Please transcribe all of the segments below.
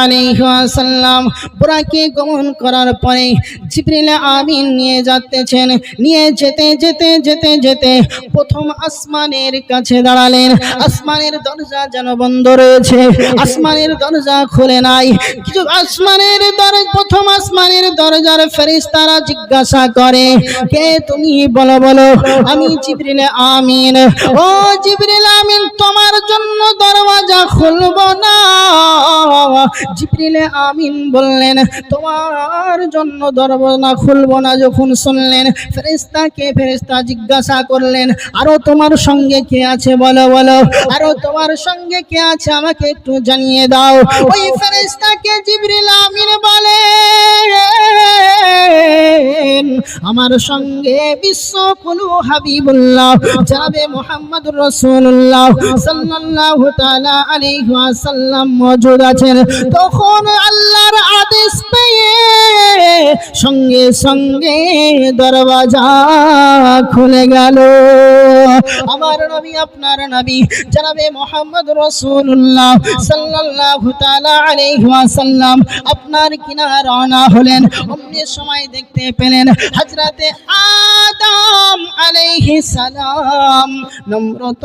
আলাইহাসাল্লাম বুড়াকে গমন করার পরে জিবরিল আমিন নিয়ে নিয়ে যেতে যেতে যেতে যেতে প্রথম আসমানের কাছে দাঁড়ালেন। আসমানের দরজা যেন বন্ধ রয়েছে। আসমানের দরজা খুলে নাই। কিছু আসমানের দরজা প্রথম আসমানের দরজার ফেরেশতারা জিজ্ঞাসা করে, কে তুমি? বলো বলো, আমি জিবরিল আমিন। ও জিবরিল আমিন, তোমার জন্য দরওয়াজা খুলবো না। জিবরিল আমিন বললেন তোমার জন্য দরবনা খুলব না যখন শুনলেন। ফেরিস্তাকে ফেরিস্তা জিজ্ঞাসা করলেন আরও তোমার সঙ্গে কে আছে বলো বলো? আরও তোমার সঙ্গে কে আছে আমাকে একটু জানিয়ে দাও। ওই ফেরিস্তাকে জিবরিল আমিন বলেন, আমার সঙ্গে বিশ্ব কুলু হাবিবুল্লাহ জাবে মোহাম্মদুর রাসূলুল্লাহ সাল্লাল্লাহু তাআলা আলাইহি ওয়াসাল্লাম মওজুদ আছেন। তখন আল্লাহর আদেশ পেয়ে সঙ্গে সঙ্গে দরওয়াজা খুলে গেল। আমার নবী, আপনার নবী জনাবে মোহাম্মদ রসুল্লাহ সাল্লাল্লাহু তাআলা ওয়াসাল্লাম। আপনার কিনা রওনা হলেন, অমনি সময় দেখতে পেলেন হযরতে আদম আলাইহিস সালাম নম্রত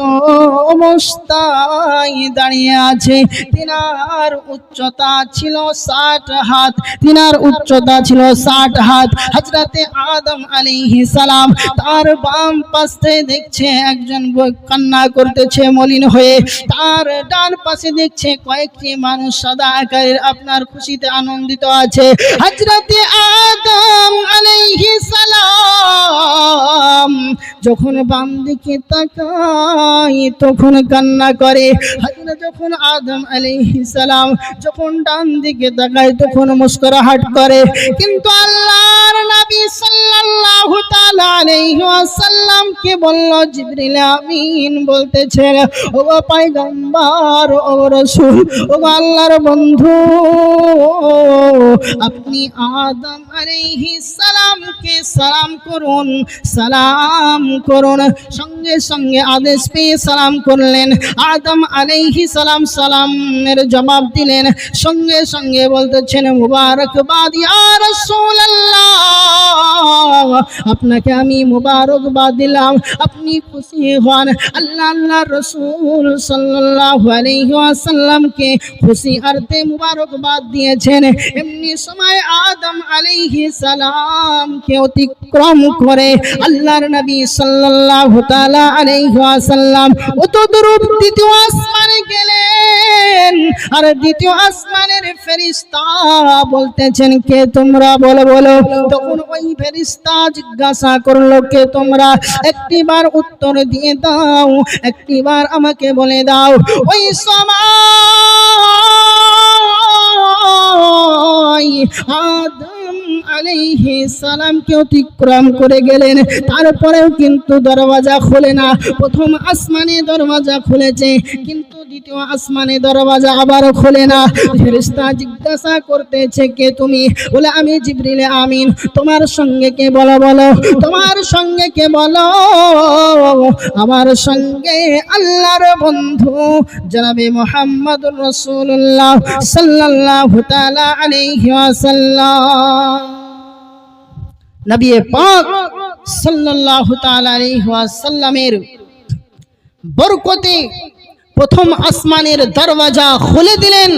অবস্থায় দাঁড়িয়ে আছে। তিনার উচ্চতা ছিল ষাট হাত। তিনার উচ্চতা ছিল ষাট হাত। হজরতে আদম আলাইহিস সালাম তার বাম পাশে দেখছে একজন কান্না করতেছে, মলিন হয়ে। তার ডান পাশে দেখছে কয়েকটি মানুষ সাদা আকারের আপনার খুশিতে আনন্দিত আছে। হজরতে আদম আলাইহিস সালাম, যখন বাম দিকে তাকাই তখন কান্না করে। যখন আদম আলাইহিস সালাম যখন ডান দিকে তাকায়, তখন মুস্কুরাহাট করে। কিন্তু আল্লাহর নবী সাল্লাল্লাহু তাআলা আলাইহি ওয়াসাল্লাম কে বলল, জিবরিল আমিন বলতেছে ও পয়গম্বর, ও রাসূল, ও আল্লাহর বন্ধু, আপনি আদম আলাইহিস সালামকে সালাম করুন সালাম করুন। সঙ্গে সঙ্গে আদেশ পেয়ে সালাম করলেন। আদম আলাইহি সালাম সালামের জবাব দিলেন। সঙ্গে সঙ্গে বলতেছেন মুবারকবাদ আপনাকে আমি মুবারকবাদ দিলাম। আপনি খুশি হন। আল্লাহ আল্লাহ রসুল সাল্লাল্লাহু আলাইহি ওয়াসাল্লামকে খুশি আরতে মুবারকবাদ দিয়েছেন। এমনি সময় আদম আলাইহি সালামকে অতিক্রম করে আল্লাহর নবী সাল্লাল্লাহু তাআলা আলাইহি ওয়াসাল্লাম। অত দূর দ্বিতীয় আসমানে গেলেন। আর দ্বিতীয় আসমানের ফেরেশতা বলতেছেন, কে তোমরা? বলো বলো। তখন ওই ফেরেশতা জিজ্ঞাসা করল, কে তোমরা? একটিবার উত্তর দিয়ে দাও, একটিবার আমাকে বলে দাও, ওই সময় আদম আলাইহি সালামকে অতিক্রম করে গেলেন। তারপরেও কিন্তু দরওয়াজা খোলে না। প্রথম আসমানে দরওয়াজা খুলেছে, কিন্তু দ্বিতীয় আসমানে দরওয়াজা আবারও খোলে না। ফেরেশতা জিজ্ঞাসা করতেছে, কে তুমি? বলে, আমি জিবরিল আমিন। তোমার সঙ্গে কে বলো বলো? তোমার সঙ্গে কে বলো? আমার সঙ্গে আল্লাহর বন্ধু জনাবে মোহাম্মদুর রাসূলুল্লাহ সাল্লাল্লাহু তাআলা আলাইহি ওয়াসাল্লাম। নবী পাক আলাইহি ওয়াসাল্লামের বরকতে প্রথম আসমানের দরওয়াজা খুলে দিলেন।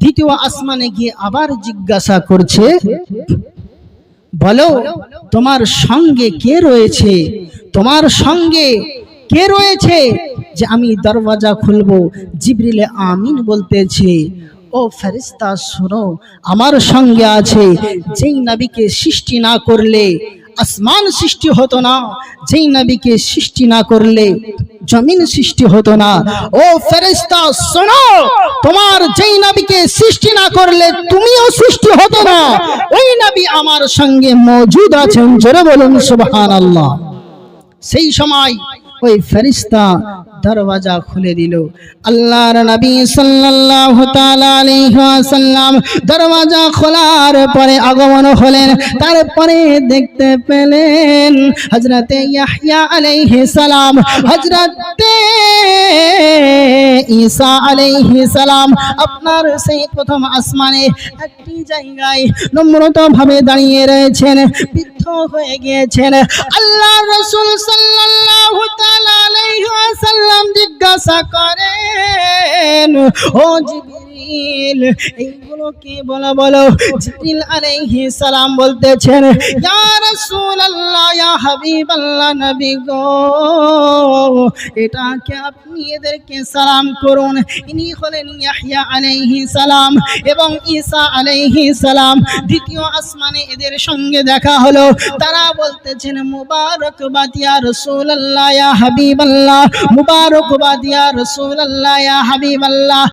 দ্বিতীয় আসমানে গিয়ে আবার জিজ্ঞাসা করছে, বলো, তোমার সঙ্গে কে রয়েছে? তোমার সঙ্গে কে রয়েছে? যে আমি দরওয়াজা খুলবো, জিবরিলে আমিন বলতেছে। ও ফেরিস্তা শোনো, আমার সঙ্গে আছে যেই নবীকে সৃষ্টি না করলে আসমান সৃষ্টি হতো না, যেই নবীকে সৃষ্টি না করলে জমিন সৃষ্টি হতো না। ও ফেরেশতা, শোনো, তোমার যেই নবীকে সৃষ্টি না করলে তুমিও সৃষ্টি হতো না। ওই নবী আমার সঙ্গে মজুদ আছেন, জোরে বলুন সুবহানাল্লাহ। সেই সময় ওই ফেরিস্তা দরওয়াজা খুলে দিল। আল্লাহর নবী সাল্লাল্লাহু তাআলা আলাইহি ওয়াসাল্লাম দরওয়াজা খোলার পরে আগমন হলেন। তারপরে দেখতে পেলেন হযরতে ইয়াহইয়া আলাইহিস সালাম, হযরতে ঈসা আলাইহিস সালাম আপনার সেই প্রথম আসমানে একটি জায়গায় নম্রতা ভাবে দাঁড়িয়ে রয়েছেন, বৃদ্ধ হয়ে গিয়েছেন। আল্লাহ রসুল সাল্লাল্লাহু তাআলা আলাইহি ওয়াসাল্লাম জিজ্ঞাসা করেন ও বলো বলো আলাইহিস সালাম বলতেছেন, ইয়া রাসূলুল্লাহ, ইয়া হাবিবাল্লাহ নবী গো, এটাকে আপনি এদেরকে সালাম করুন। ইনি হলেন ইয়াহইয়া আলাইহিস সালাম এবং ঈসা আলাইহিস সালাম। দ্বিতীয় আসমানে এদের সঙ্গে দেখা হলো। তারা বলতেছেন, মুবারকবাদ, ইয়া রাসূলুল্লাহ, ইয়া হাবিবাল্লাহ, মুবারকবাদ, ইয়া রাসূলুল্লাহ, ইয়া হাবিবাল্লাহ।